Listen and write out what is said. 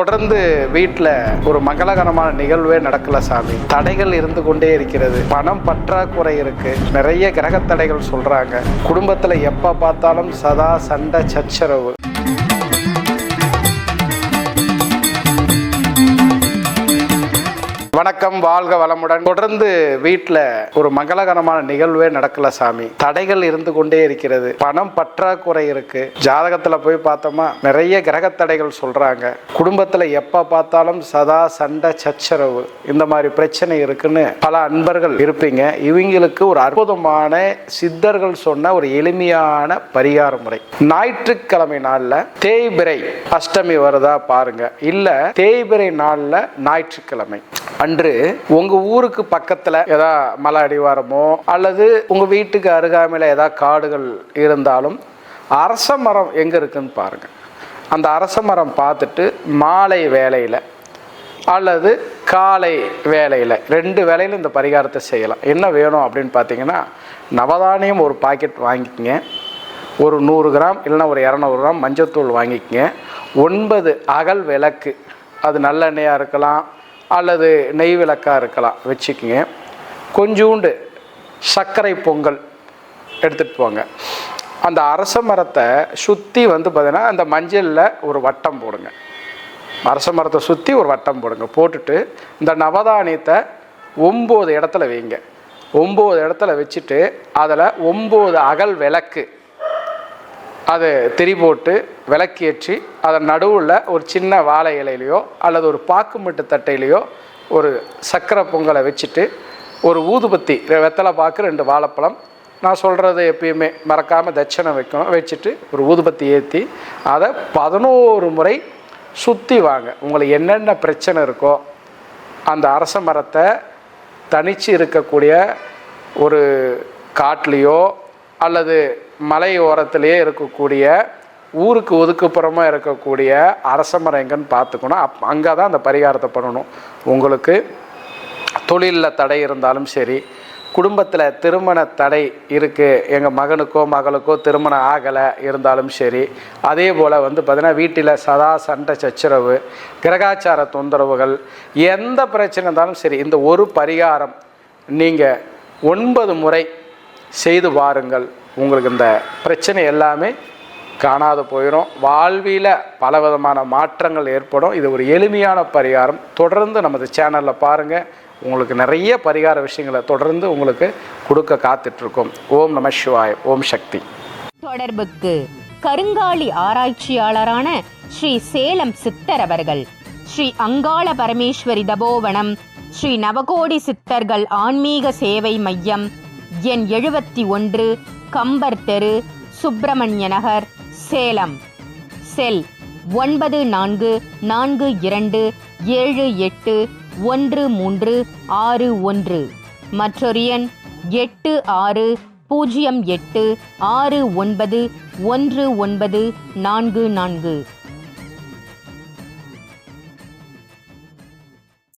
தொடர்ந்து வீட்டில் ஒரு மங்களகரமான நிகழ்வே நடக்கல சாமி. தடைகள் இருந்து கொண்டே இருக்கிறது. பணம் பற்றாக்குறை இருக்கு. நிறைய கிரக தடைகள் சொல்றாங்க. குடும்பத்தில் எப்போ பார்த்தாலும் சதா சண்டை சச்சரவு. வணக்கம் வாழ்க வளமுடன். தொடர்ந்து வீட்டில் ஒரு மங்களகரமான நிகழ்வே நடக்கல சாமி. தடைகள் இருந்து கொண்டே இருக்கிறது. பணம் பற்றாக்குறை இருக்கு. ஜாதகத்துல போய் பார்த்தோமா நிறைய கிரக தடைகள் சொல்றாங்க. குடும்பத்துல எப்ப பார்த்தாலும் சதா சண்டை சச்சரவு. இந்த மாதிரி பிரச்சனை இருக்குன்னு பல அன்பர்கள் இருப்பீங்க. இவங்களுக்கு ஒரு அற்புதமான சித்தர்கள் சொன்ன ஒரு எளிமையான பரிகார முறை. ஞாயிற்றுக்கிழமை நாள்ல தேய்பிரை அஷ்டமி வருதா பாருங்க. இல்ல தேய்பிரை நாள்ல ஞாயிற்றுக்கிழமை. அன்று உங்க ஊருக்கு பக்கத்துல ஏதா மலை அடிவாரமோ அல்லது உங்க வீட்டுக்கு அருகாமையில் ஏதாவது காடுகள் இருந்தாலும் அரச மரம் எங்க இருக்குன்னு பாருங்க. அந்த அரச மரம் பார்த்துட்டு மாலை வேலையில் அல்லது காலை வேலையில் ரெண்டு வேலையில் இந்த பரிகாரத்தை செய்யலாம். என்ன வேணும் அப்படின்னு பார்த்தீங்கன்னா நவதானியம் ஒரு பாக்கெட் வாங்கிக்கங்க. ஒரு நூறு கிராம் இல்லைன்னா ஒரு இரநூறு கிராம் மஞ்சத்தூள் வாங்கிக்கங்க. ஒன்பது அகல் விளக்கு. அது நல்லெண்ணெயாக இருக்கலாம் அல்லது நெய் விளக்காக இருக்கலாம் வச்சுக்கோங்க. கொஞ்சோண்டு சர்க்கரை பொங்கல் எடுத்துகிட்டு போங்க. அந்த அரச மரத்தை சுற்றி வந்து பார்த்தீங்கன்னா அந்த மஞ்சளில் ஒரு வட்டம் போடுங்க. அரச மரத்தை சுற்றி ஒரு வட்டம் போடுங்க. போட்டுட்டு இந்த நவதானியத்தை ஒம்பது இடத்துல வைங்க. ஒம்பது இடத்துல வச்சுட்டு அதில் ஒம்பது அகல் விளக்கு அதை திரி போட்டு விளக்கேற்றி அதன் நடுவில் ஒரு சின்ன வாழை இலையிலையோ அல்லது ஒரு பாக்குமட்டு தட்டையிலையோ ஒரு சக்கரை பொங்கலை வச்சுட்டு ஒரு ஊதுபத்தி வெத்தலை பாக்கு ரெண்டு வாழைப்பழம். நான் சொல்கிறது எப்பயுமே மறக்காமல் தட்சணை வைக்கணும். வச்சுட்டு ஒரு ஊதுபத்தி ஏற்றி அதை பதினோரு முறை சுற்றி வாங்க. உங்களுக்கு என்னென்ன பிரச்சனை இருக்கோ அந்த அரச மரத்தை தனித்து இருக்கக்கூடிய ஒரு காட்டிலையோ அல்லது மலை ஓரத்திலேயே இருக்கக்கூடிய ஊருக்கு ஒதுக்குப்புறமாக இருக்கக்கூடிய அரச மரம் எங்கன்னு பார்த்துக்கணும். அப் அங்கே தான் அந்த பரிகாரத்தை பண்ணணும். உங்களுக்கு தொழிலில் தடை இருந்தாலும் சரி குடும்பத்தில் திருமண தடை இருக்குது எங்கள் மகனுக்கோ மகளுக்கோ திருமணம் ஆகலை இருந்தாலும் சரி அதே போல் வந்து பார்த்திங்கன்னா வீட்டில் சதா சண்டை சச்சரவு கிரகாச்சார தொந்தரவுகள் எந்த பிரச்சனை இருந்தாலும் சரி இந்த ஒரு பரிகாரம் நீங்கள் ஒன்பது முறை செய்து வாருங்கள். உங்களுக்கு இந்த பிரச்சனை எல்லாமே காணாது போயிடும் வாழ்வியில் பலவிதமான மாற்றங்கள் ஏற்படும். இது ஒரு எளிமையான பரிகாரம். தொடர்ந்து நமது சேனலில் பாருங்கள் உங்களுக்கு நிறைய பரிகார விஷயங்களை தொடர்ந்து உங்களுக்கு கொடுக்க காத்துட்ருக்கோம். ஓம் நம சிவாய். ஓம் சக்தி. தொடர்புக்கு கருங்காலி ஆராய்ச்சியாளரான ஸ்ரீ சேலம் சித்தர் அவர்கள் ஸ்ரீ அங்காள பரமேஸ்வரி தபோவனம் ஸ்ரீ நவகோடி சித்தர்கள் ஆன்மீக சேவை மையம் எண் எழுபத்தி ஒன்று கம்பர் தெரு சுப்பிரமணிய நகர் சேலம். செல் ஒன்பது நான்கு நான்கு இரண்டு ஏழு எட்டு ஒன்று மூன்று ஆறு ஒன்று. மற்றொரு எண் எட்டு ஆறு பூஜ்ஜியம் எட்டு ஆறு ஒன்பது ஒன்று ஒன்பது நான்கு நான்கு.